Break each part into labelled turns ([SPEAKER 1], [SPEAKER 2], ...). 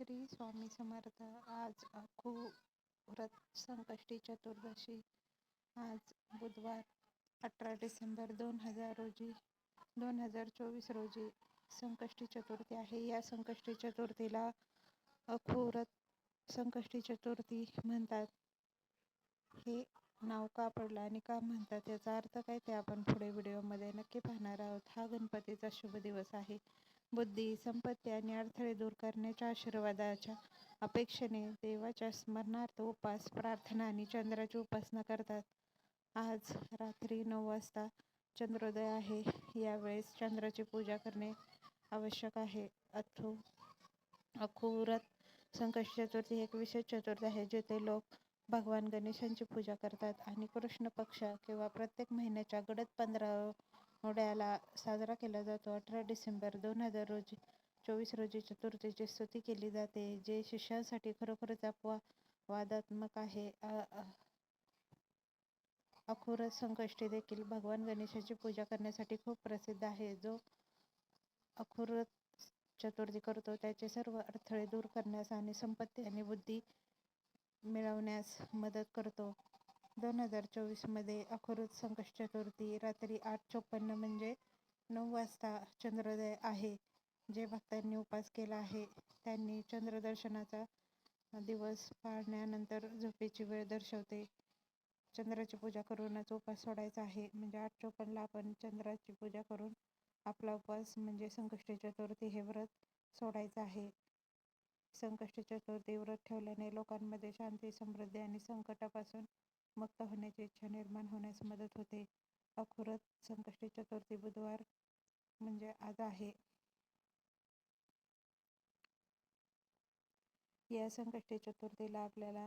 [SPEAKER 1] श्री स्वामी समर्थ. आज अखुव्रत संकष्टी चतुर्दशी. आज बुधवार अठरा डिसेंबर दोन हजार रोजी दोन हजार चोवीस रोजी संकष्टी चतुर्थी आहे. या संकष्टी चतुर्थीला अखुव्रत संकष्टी चतुर्थी म्हणतात. हे नाव का पडलं आणि का म्हणतात याचा अर्थ काय ते आपण पुढे व्हिडिओमध्ये नक्की पाहणार आहोत. हा गणपतीचा शुभ दिवस आहे. बुद्धी संपत्ती आणि अडथळे दूर करण्याच्या आशीर्वादाच्या अपेक्षेने देवाच्या स्मरणार्थ उपास प्रार्थना आणि चंद्राची उपासना करतात. आज रात्री नऊ वाजता चंद्रोदय आहे. यावेळेस चंद्राची पूजा करणे आवश्यक आहे. अथू अखुरत संकष्ट चतुर्थी एक विशेष चतुर्थी आहे जेथे लोक भगवान गणेशांची पूजा करतात आणि कृष्ण पक्ष किंवा प्रत्येक महिन्याच्या गडद पंधरा होड्याला साजरा केला जातो. अठरा डिसेंबर दोन हजार रोजी चोवीस रोजी चतुर्थीची स्तुती केली जाते जे शिष्यांसाठी खरोखरच अपवादात्मक आहे. अखुर संकष्टी देखील भगवान गणेशाची पूजा करण्यासाठी खूप प्रसिद्ध आहे. जो अखुर चतुर्थी करतो त्याचे सर्व अडथळे दूर करण्यास आणि संपत्ती आणि बुद्धी मिळवण्यास मदत करतो. दोन हजार चोवीसमध्ये अखरोज संकष्ट चतुर्थी रात्री आठ चोपन्न म्हणजे नऊ वाजता चंद्रोदय आहे. जे भक्तांनी उपास केला आहे त्यांनी चंद्रदर्शनाचा दिवस पाळण्यानंतर झोपेची वेळ दर्शवते. चंद्राची पूजा करूनच उपास सोडायचा आहे. म्हणजे आठ चोपन्नला आपण चंद्राची पूजा करून आपला उपवास म्हणजे संकष्टी चतुर्थी हे व्रत सोडायचं आहे. संकष्टी चतुर्थी व्रत ठेवल्याने लोकांमध्ये शांती समृद्धी आणि संकटापासून मुक्त होण्याची इच्छा निर्माण होण्यास मदत होते. अखुरत संकष्टी चतुर्थी बुधवार म्हणजे आज आहे. या संकष्टी चतुर्थीला आपल्याला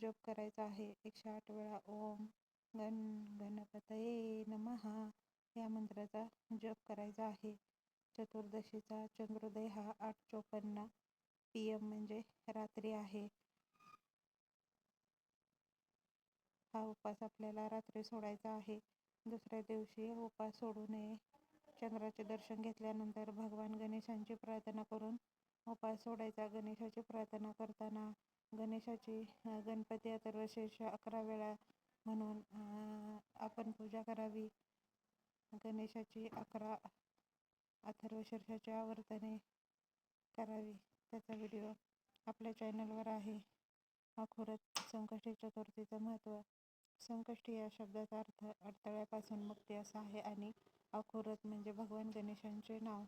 [SPEAKER 1] जप करायचा आहे. एकशे आठ वेळा ओम गण गणपतये नमहा या मंत्राचा जप करायचा आहे. चतुर्दशीचा चंद्रोदय हा आठ चोपन्न पी एम म्हणजे रात्री आहे. हा उपास आपल्याला रात्री सोडायचा आहे. दुसऱ्या दिवशी उपास सोडू नये. चंद्राचे दर्शन घेतल्यानंतर भगवान गणेशांची प्रार्थना करून उपास सोडायचा. गणेशाची प्रार्थना करताना गणेशाची गणपती अथर्वशीर्ष अकरा वेळा म्हणून आपण पूजा करावी. गणेशाची अकरा अथर्वशीर्षाची आवर्तने करावी. त्याचा व्हिडिओ आपल्या चॅनलवर आहे. अखोरत संकष्टी चतुर्थीचं महत्त्व संकष्टी या शब्दाचा अर्थ अडथळ्यापासून मुक्ती असा आहे आणि अखोरत म्हणजे भगवान गणेशांचे नाव.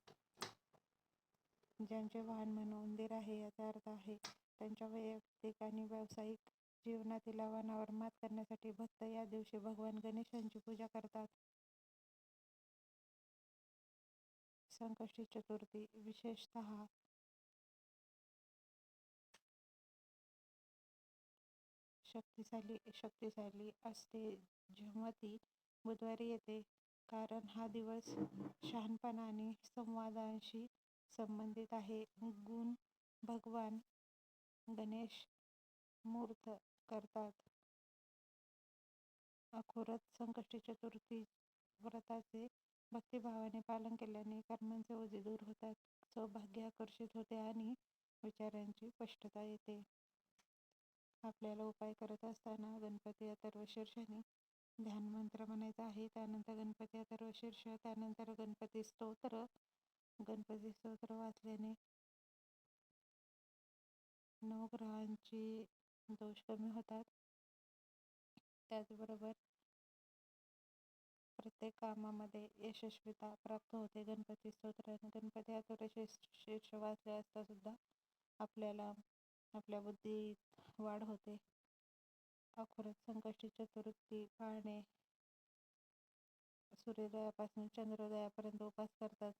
[SPEAKER 1] ज्यांचे वाहन म्हणून उंदीर आहे याचा अर्थ आहे त्यांच्या वैयक्तिक आणि व्यावसायिक जीवनातील आव्हानावर मात करण्यासाठी भक्त या दिवशी भगवान गणेशांची पूजा करतात. संकष्टी चतुर्थी विशेषतः शक्तिशाली शक्तिशाली असते. जेव्हा ती बुधवारी येते. कारण हा दिवस शहाणपणा आणि संवादांशी संबंधित आहे. गुण भगवान गणेश मूर्त करतात. अखोरत संकष्टी चतुर्थी व्रताचे भक्तिभावाने पालन केल्याने कर्मांचे ओझे दूर होतात. सौभाग्य आकर्षित होते आणि विचारांची स्पष्टता येते. आपल्याला उपाय करत असताना गणपती अथर्वशीर्षाने ध्यान मंत्र म्हणायचा आहे. त्यानंतर गणपती अथर्वशीर्ष त्यानंतर गणपती स्तोत्र. गणपती स्तोत्र वाचल्याने नवग्रहांची दोष कमी होतात. त्याचबरोबर प्रत्येक कामामध्ये यशस्वीता प्राप्त होते. गणपती स्तोत्र गणपती अथर्वशीर्ष वाचले असता सुद्धा आपल्याला आपल्या बुद्धीत वाढ होते. अखोरत संकष्टी चतुर्थी पाळणे. सूर्योदयापासून चंद्रोदयापर्यंत उपास करतात.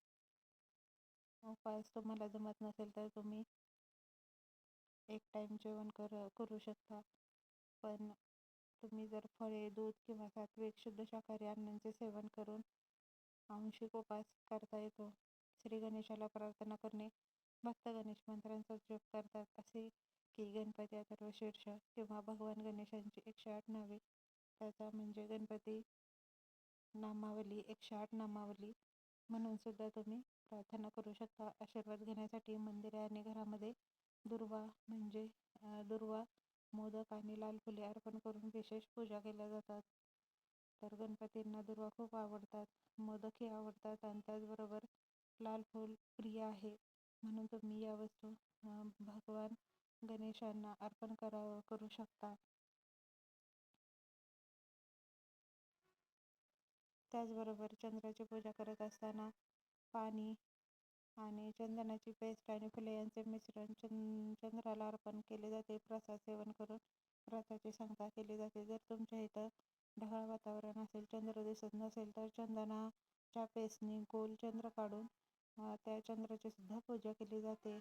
[SPEAKER 1] उपास तुम्हाला जमत नसेल तर तुम्ही एक टाइम जेवण कर करू शकता. पण तुम्ही जर फळे दूध किंवा सात्विक शुद्ध शाकाहारी अन्नांचे सेवन करून आंशिक उपास करता येतो. श्री गणेशाला प्रार्थना करणे. भक्त गणेश मंत्रांचा जप करतात असे की गणपती अथर्व शीर्ष किंवा भगवान गणेशांची एकशे आठ नावे. त्याचा म्हणजे गणपती नामावली एकशे आठ नामावली म्हणून सुद्धा तुम्ही प्रार्थना करू शकता. आशीर्वाद घेण्यासाठी मंदिरे आणि घरामध्ये दुर्वा म्हणजे दुर्वा मोदक आणि लाल फुले अर्पण करून विशेष पूजा केल्या जातात. तर गणपतींना दुर्वा खूप आवडतात मोदकही आवडतात आणि त्याचबरोबर लाल फूल प्रिय आहे. म्हणून तुम्ही या वस्तू भगवान गणेशांना अर्पण करावं करू शकता. त्याचबरोबर चंद्राची पूजा करत असताना पाणी आणि चंदनाची पेस्ट आणि फुले यांचे मिश्रण चंद्राला अर्पण केले जाते. प्रसाद सेवन करून व्रताची सांगता केली जाते. जर तुमच्या इथं ढगाळ वातावरण असेल चंद्र दिसत नसेल तर चंदनाच्या पेस्टनी गोल चंद्र काढून त्या चंद्राची सुद्धा पूजा केली जाते.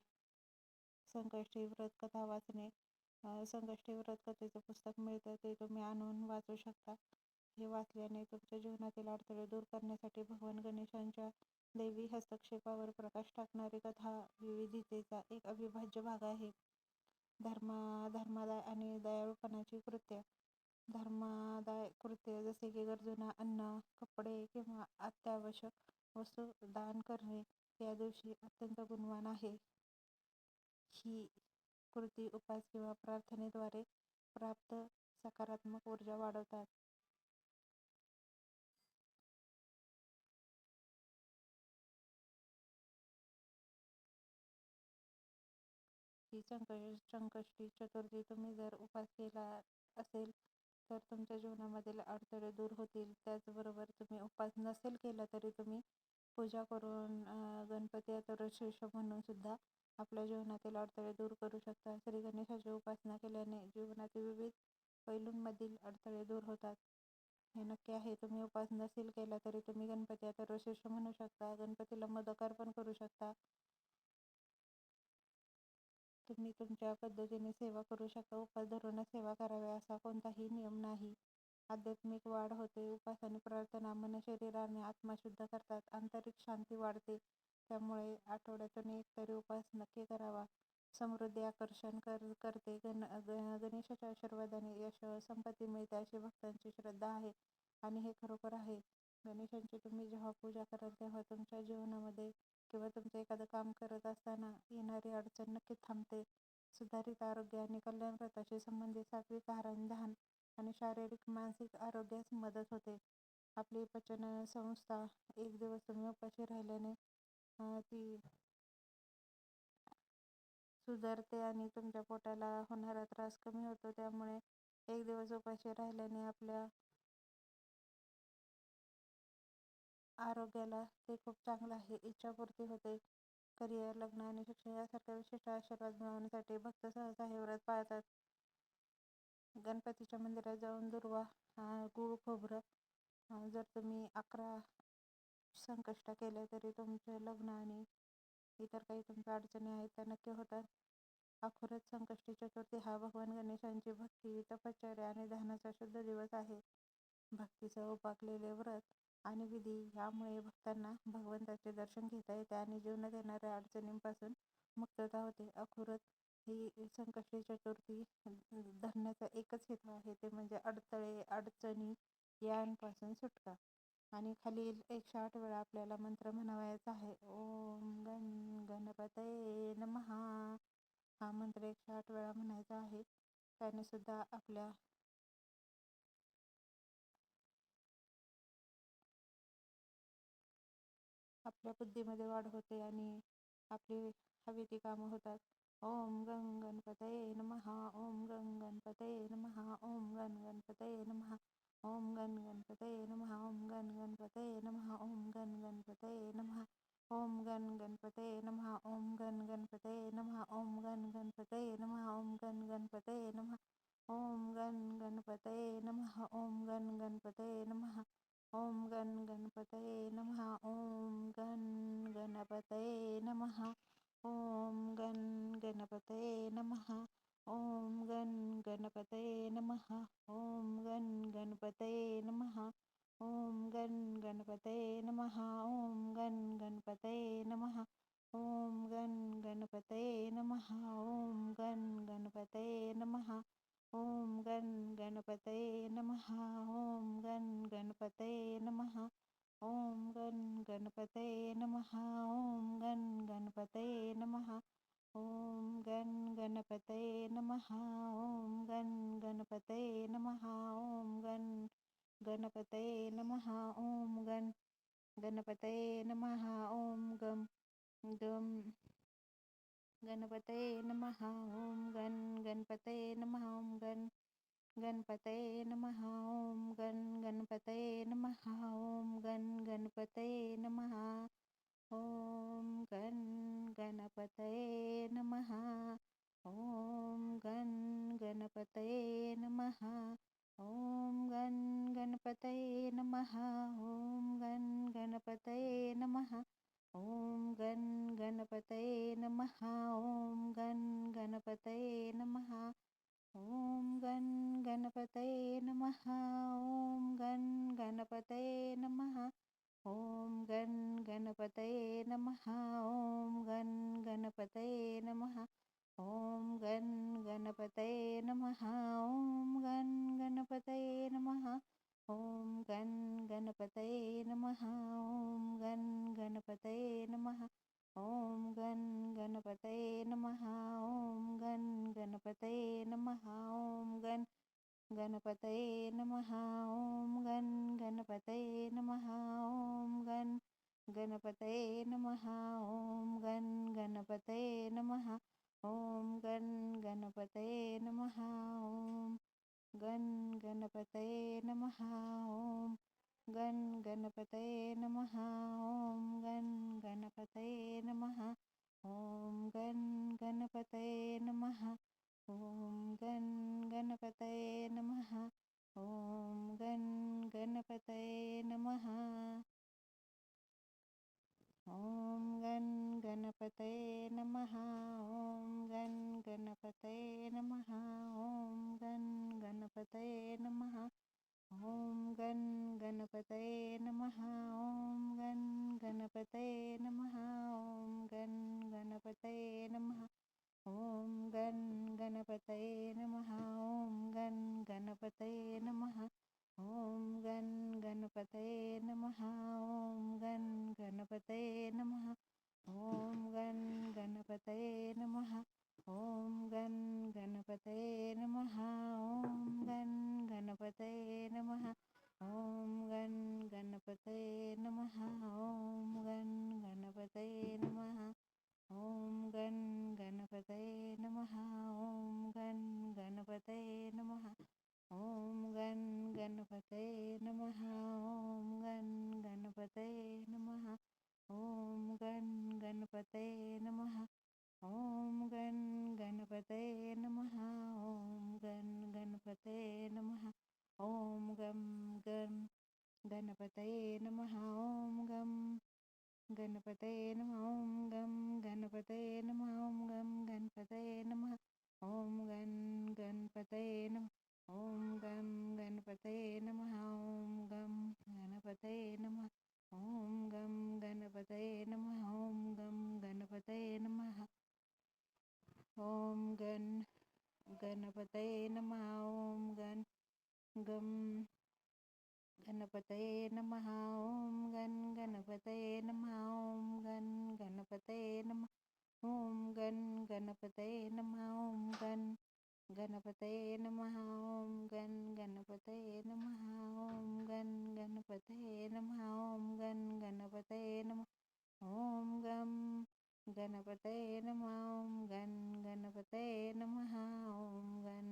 [SPEAKER 1] संकष्टी व्रत कथा वाचणे संकष्टी व्रत कथेचं पुस्तक मिळतं ते तुम्ही आणून वाचू शकता. हे वाचल्याने तुमच्या जीवनातील अडथळे दूर करण्यासाठी भगवान गणेशांच्या दैवी हस्तक्षेपावर प्रकाश टाकणारी कथा विविधतेचा एक अविभाज्य भाग आहे. धर्मा धर्मादाय आणि दयाळूपणाची कृत्य. धर्मादाय कृत्य जसे की गरजूंना अन्न कपडे किंवा अत्यावश्यक वस्तू दान करणे त्या दिवशी अत्यंत गुणवान आहे. ही कृती उपास किंवा प्रार्थनेद्वारे प्राप्त सकारात्मक ऊर्जा वाढवतात. ही संकष्टी चतुर्थी तुम्ही जर उपास केला असेल तर तुमच्या जीवनामधील अडथळे दूर होतील. त्याचबरोबर तुम्ही उपास नसेल केला तरी तुम्ही पूजा करून गणपती अथर्वशीर्ष म्हणून सुद्धा आपल्या जीवनातील अडथळे दूर करू शकता. श्री गणेशाची उपासना केल्याने जीवनातील विविध पैलूंमधील अडथळे दूर होतात. हे नक्की आहे. तुम्ही उपासना सील केला तरी तुम्ही गणपती अथर्वशीर्ष म्हणू शकता. गणपतीला मोदक अर्पण करू शकता. तुम्ही तुमच्या पद्धतीने सेवा करू शकता. उपास धरूनच सेवा करावी असा कोणताही नियम नाही. आध्यात्मिक वाढ होते उपास आणि प्रार्थना मन शरीराने आत्मा शुद्ध करतात. आंतरिक शांती वाढते. त्यामुळे आठवड्यातून एक तरी उपास नक्की करावा. समृद्धी आकर्षण कर करते. गण गणेशाच्या आशीर्वादाने यश संपत्ती मिळते अशी भक्तांची श्रद्धा आहे आणि हे खरोखर आहे. गणेशांची तुम्ही जेव्हा पूजा कराल तेव्हा तुमच्या जीवनामध्ये किंवा तुमचं एखादं काम करत असताना येणारी अडचण नक्की थांबते. सुधारित आरोग्य आणि कल्याणव्रताशी संबंधित सात्विक आहार ध्यान आणि शारीरिक मानसिक आरोग्यास मदत होते. आपली पचन संस्था एक दिवस तुम्ही उपाशी राहिल्याने ती सुधारते आणि तुमच्या पोटाला होणारा त्रास कमी होतो. त्यामुळे एक दिवस उपाशी राहिल्याने आपल्या आरोग्याला ते खूप चांगलं आहे. इच्छापूर्ती होते. करिअर लग्न आणि शिक्षण यासारख्या विशिष्ट आशीर्वाद मिळवण्यासाठी भक्त सहसा हे व्रत पाळतात. गणपतीच्या मंदिरात जाऊन दुर्वा गुळ खोबरं जर तुम्ही अकरा संकष्ट केले तरी तुमचे लग्न आणि इतर काही तुमच्या अडचणी आहेत त्या नक्की होतात. अखोरच संकष्टी चतुर्थी हा भगवान गणेशांची भक्ती तपश्चर्या आणि ध्यानाचा शुद्ध दिवस आहे. भक्तीसह उपाकलेले व्रत आणि विधी यामुळे भक्तांना भगवंताचे दर्शन घेता येते आणि जीवनात येणाऱ्या अडचणींपासून मुक्तता होते. अखुरत ही संकष्टी चतुर्थी धरण्याचा एकच हेतू आहे ते म्हणजे अडथळे अडचणी यांपासून सुटका. आणि खालील एकशे आठ वेळा आपल्याला मंत्र म्हणावायचा आहे ओम गण गणपतये नमहा हा मंत्र एकशे आठ वेळा म्हणायचा आहे. त्याने सुद्धा आपल्या आपल्या बुद्धीमध्ये वाढ होते आणि आपली हवी ती कामं होतात. ओम गं गणपतये नमहा ओम गं गणपतये नमहा ओम गण गणपतये नमः ओम गण गणपतये नमहा ओम गण गणपतये नमहा ओम गण गणपतये नमः ओम गण गणपतये नमहा ओम गण गणपतये नमः ओम गण गणपतये नमहा ओम गण गणपतये नमहा ओम गण गणपतये नमहा ओम गण गणपतये नमहा ओम गण गणपतये नमः ओम गण गणपतये नमः ॐ गण गणपतये नमः। ॐ गण गणपतये नमः। ॐ गण गणपतये नमः। ॐ गण गणपतये नमः ओम गण गणपतये नमः ओम गण गणपतये नमः ओम गण गणपतये नमः ओम गण गणपतये नमः ओम गण गणपतये नमः ॐ गण गणपतये नमः ॐ गण गणपतये नमः ॐ गण गणपतये नमः। ॐ गण गणपतये नमः। ॐ गण गणपतये नमः। ॐ गण गणपतये नमः। ॐ गम गम गणपतये नमः। ॐ गण गणपतये नमः। ॐ गण गणपतये नमः। ॐ गण गणपतये नमः। ॐ गण गणपतये नमः। ॐ गण गणपतये नमः। ॐ गण गणपतये नमः। ॐ गण गणपतये नमः। ॐ गण गणपतये नमः। ॐ गण गणपतये नमः। ॐ गण गणपतये नमः। ॐ गण गणपतये नमः। ॐ गण गणपतये नमः। ॐ गण गणपतये नमः। ॐ गण गणपतये नमः। ॐ गण गणपतये नमः ॐ गण गणपतये नमः ॐ गण गणपतये नमः ॐ गण गणपतये नमः ॐ गण गणपतये नमः ॐ गण गणपतये नमः ॐ गण गणपतये नमः ॐ गण गणपतये नमः ॐ गण गणपतये नमः ॐ गण गणपतये नमः ॐ गण गणपतये नमः ॐ गण गणपतये नमः ॐ गण गणपतये नमः ॐ गण गणपतये नमः ॐ गण गणपतये नमः ॐ गण गणपतये नमः ॐ गण गणपतये नमः। ॐ गण गणपतये नमः। ॐ गण गणपतये नमः। ॐ गण गणपतये नमः। ॐ गण गणपतये नमः। ॐ गण गणपतये नमः। ॐ गण गणपतये नमः। ॐ गण गणपतये नमः। ॐ गण गणपतये नमः। ॐ गण गणपतये नमः ॐ गण गणपतये नमः ॐ गण गणपतये नमः ॐ गण गणपतये गणपतये नमः ॐ गं गणपतये नमः ॐ गं गणपतये नमः ॐ गं गणपतये नमः ॐ गण गणपतये नमः ॐ गं गणपतये नमः ॐ गं गणपतये नमः ॐ गं गणपतये नमः ॐ गं गणपतये नमः ॐ गण गणपतये नमः ॐ गण गं गणपतये नमः ॐ गण गणपतये नमः ॐ गण गणपतये नमः ॐ गण गणपतये नमः ॐ गण गणपतये नमः ॐ गण गणपतये नमः ॐ गण गणपतये नमः ॐ गण गणपतये नमः ॐ गम गणपतये नमः ॐ गण गणपतये नमः ॐ गण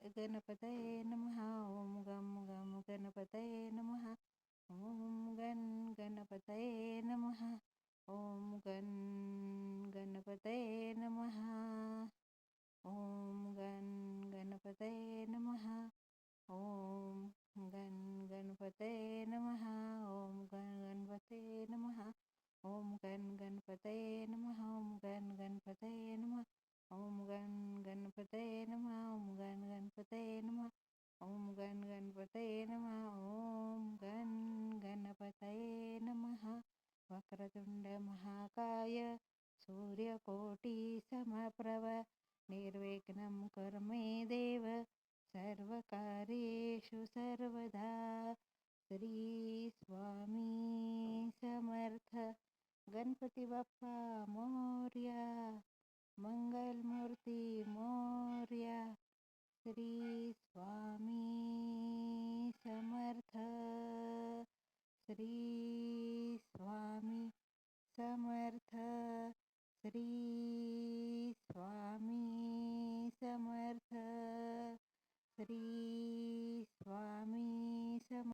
[SPEAKER 1] ಗಣಪತಯೇ ನಮಃ श्री स्वामी समर्थ. गणपती बाप्पा मोर्या मंगलमूर्ती मोर्या. श्री स्वामी समर्थ. श्री स्वामी समर्थ. श्री स्वामी समर्थ. श्री स्वामी समर्थ